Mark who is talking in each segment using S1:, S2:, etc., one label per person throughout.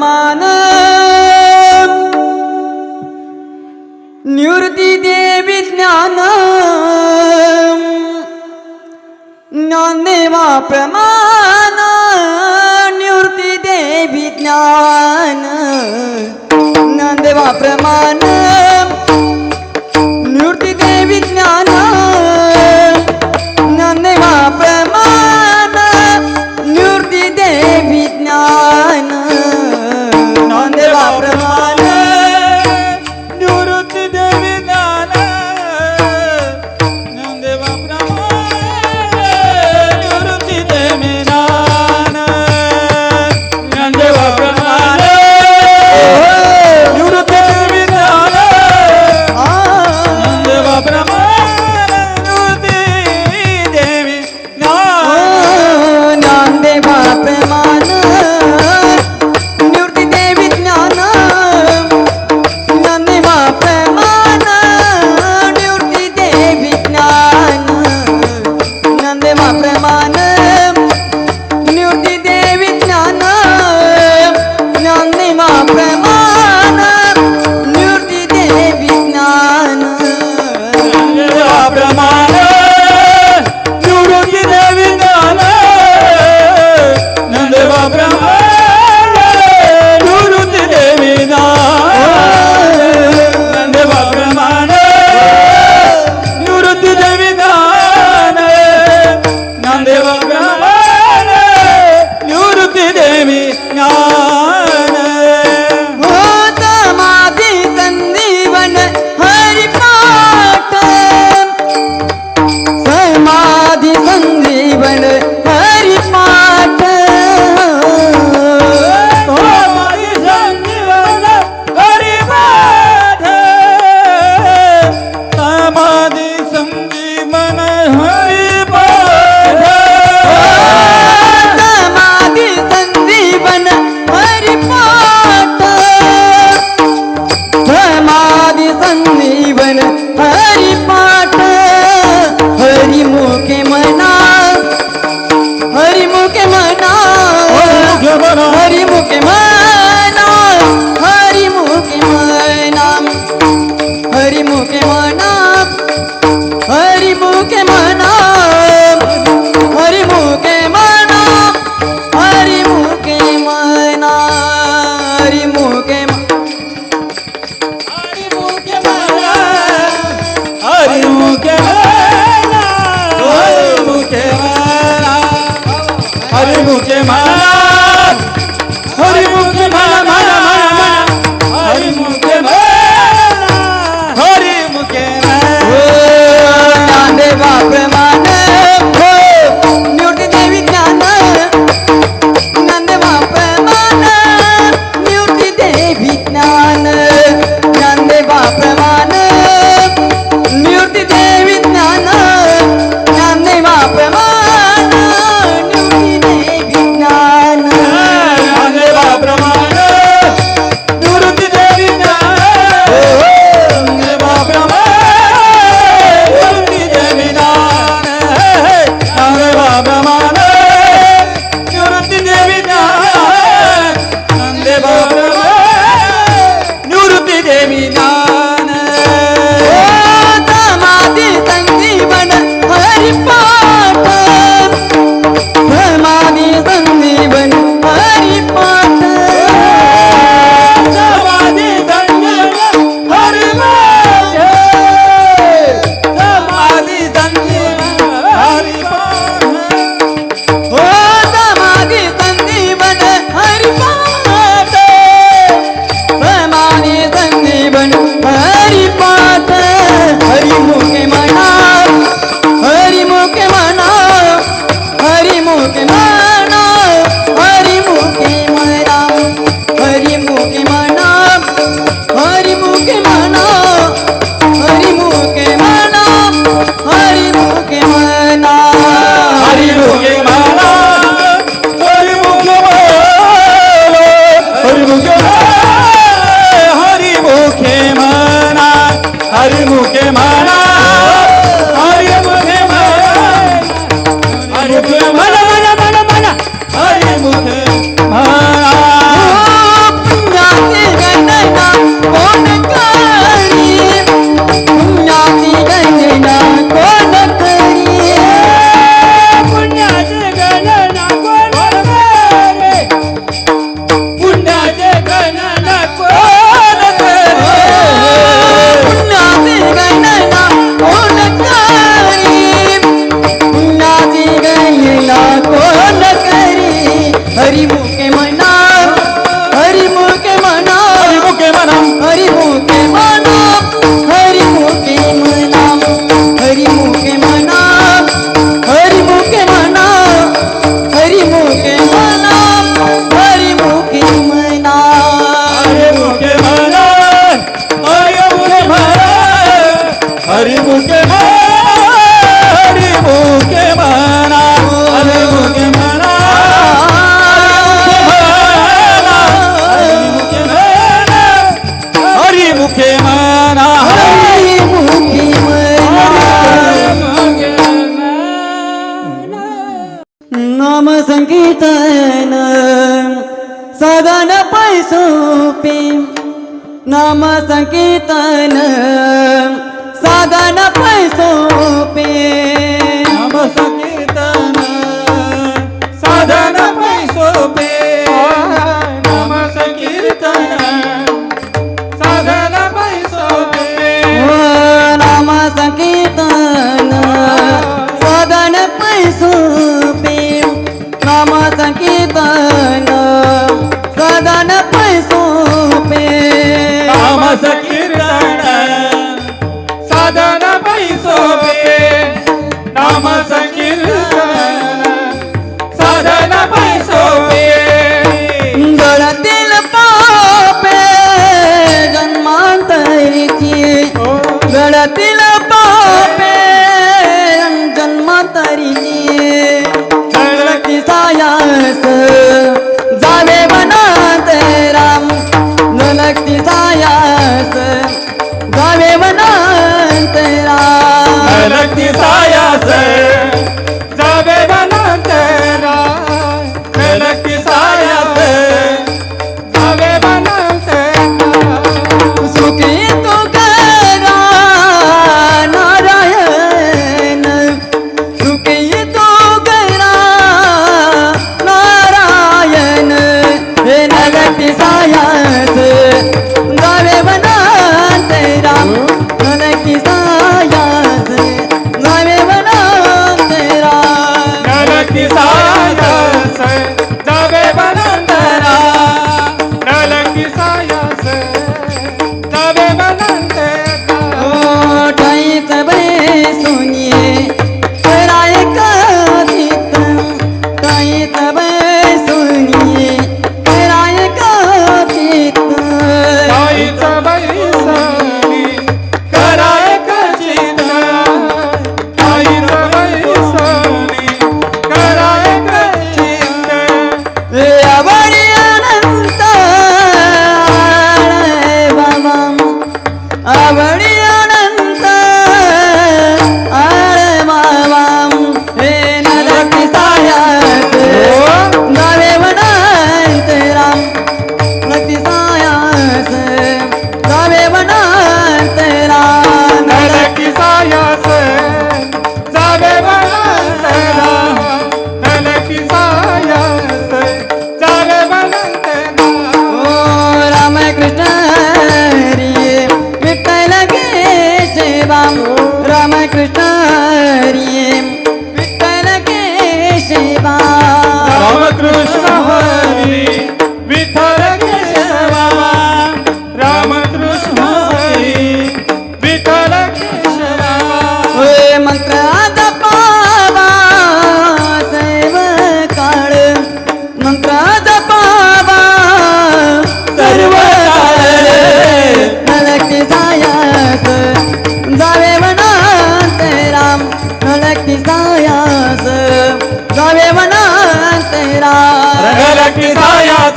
S1: समान निवृत्ती देवी ज्ञान ज्ञानेवा प्रमाण. निवृत्ती देवी ज्ञान. ज्ञानदेवा प्रमाण.
S2: কেমন ಸಂಗೀತನ
S1: ಸಗನ ಪೈಸೂಪಿ ನಾಮ ಸಂಕೀರ್ತನ ಸಗನ ಪೈಸೂಪಿ ನಾಮ ಸಂಕೀರ್ತನ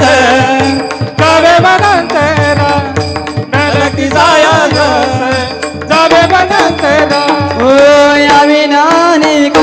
S1: जावे बनंतरा नरकी जाया जावे
S2: बनंतरा
S1: ओ
S2: या विनानिक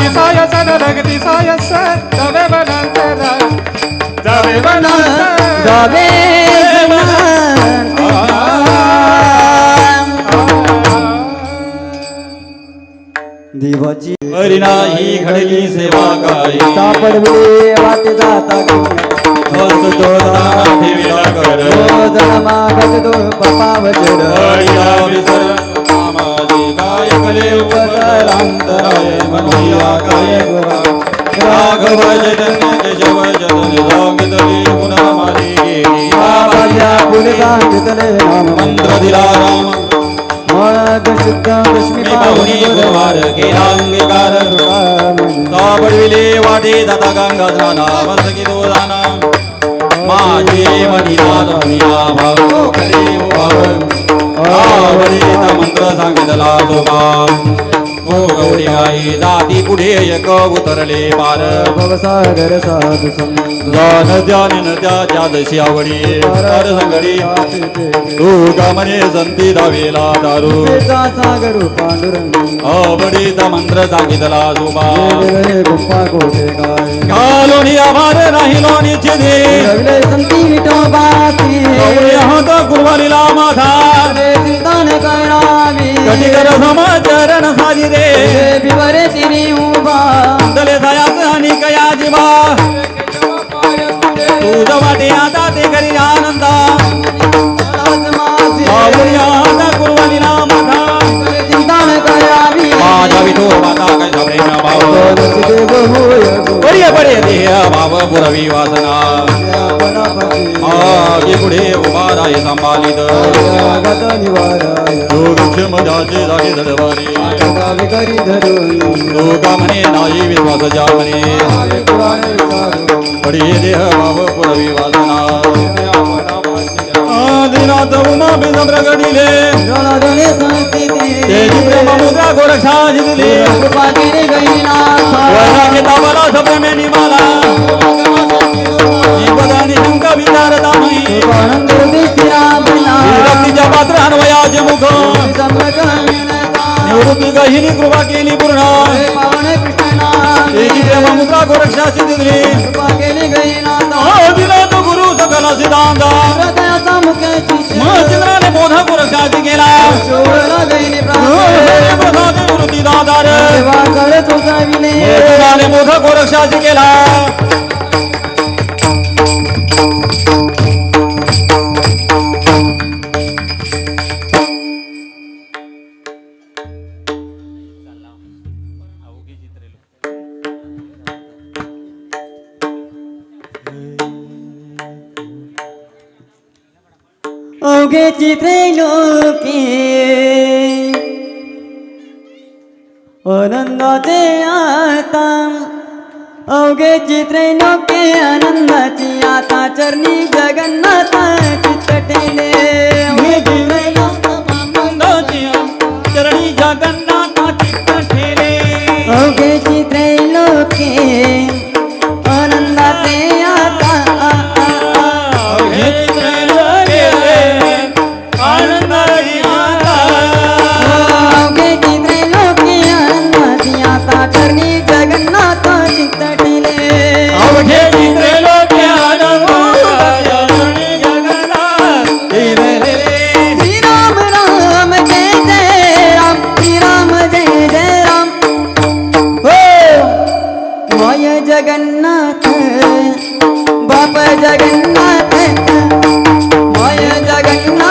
S2: किसाय सरळ किसाय सर जावे वनांतरा जावे
S1: गावे देवाची
S3: हरिनाही घडली सेवा काय?
S1: सापडले वाटे जाता
S3: ठेविला कर.
S1: जण मागत दो
S3: सांगितला सोबा गौरी जाती पुढे एक उतरले पार.
S1: भवसागर साधु
S3: तुझा नद्या नि नद्याच्या जशी आवडी. तर संगडी. तू गमने संती दावेला दारू.
S1: सागर पांडुरंग.
S3: आवडीचा मंत्र सांगितला सोबा.
S1: गुप्पा कोठे काय?
S3: घालोनी आभार राहिलो निश्चिते
S1: रविले संती विठोबासी
S3: गौरी हात कुरवालीला माझा.
S1: चिंतन
S3: साजी रे
S1: बिवरे तिरी उभा.
S3: दले जायाच आणि कया जीवा. तुझ वाटे आता ते करी आनंदा. गौरी हात कुरवालीला माझा
S1: चिंतन करावी
S3: माझा विठो माता काय प्रेम भाव.
S1: देव होय
S3: बढिया बढिया देह भाव पुरवी वासना. आगे पुढे उभा
S1: गत निवाराय
S3: योगक्षम जाचे जागे दडवारी
S1: गावी करी धरून.
S3: लोका म्हणे नाही विश्वास जा म्हणे बढिये देह भाव पुरवी वासना. आदिनाथ उमा बिंद प्रगटिले.
S1: जनार्दने संस्थिती
S3: तेजी प्रेम मुद्रा गोरक्षा जिंकली
S1: कृपा केली गैनाथ
S3: वैराग्य तापला सप्रेमे निमाला जीवदानी शंक विचारता नाही.
S1: आनंद युधिष्ठिरा बना
S3: विरक्तीच्या पात्र अन्वयाचे मुख. निवृत्ती गहिनी कृपा केली पूर्ण.
S1: हे
S3: मुद्रा गोरक्षा सिद्धिली
S1: कृपा केली
S3: दिला तो गुरु सकल सिद्धांत.
S1: हृदयाचा मुख्य शिष्य
S3: मग चित्राने मोठा गोरक्षाची केला.
S1: যোগে জিতে
S3: লোকে
S1: আনন্দ
S3: যে আতাম अवघे
S1: चित्रेनो के आनंदाची
S3: आता चरणी जगन्नाथा चित्तटेले
S1: अवघे चित्रेनो आनंदाची चरणी जगन्नाथा चित्तटेले अवघे चित्रेनो के जगन्नाथ बाप जगन्नाथ माय जगन्नाथ।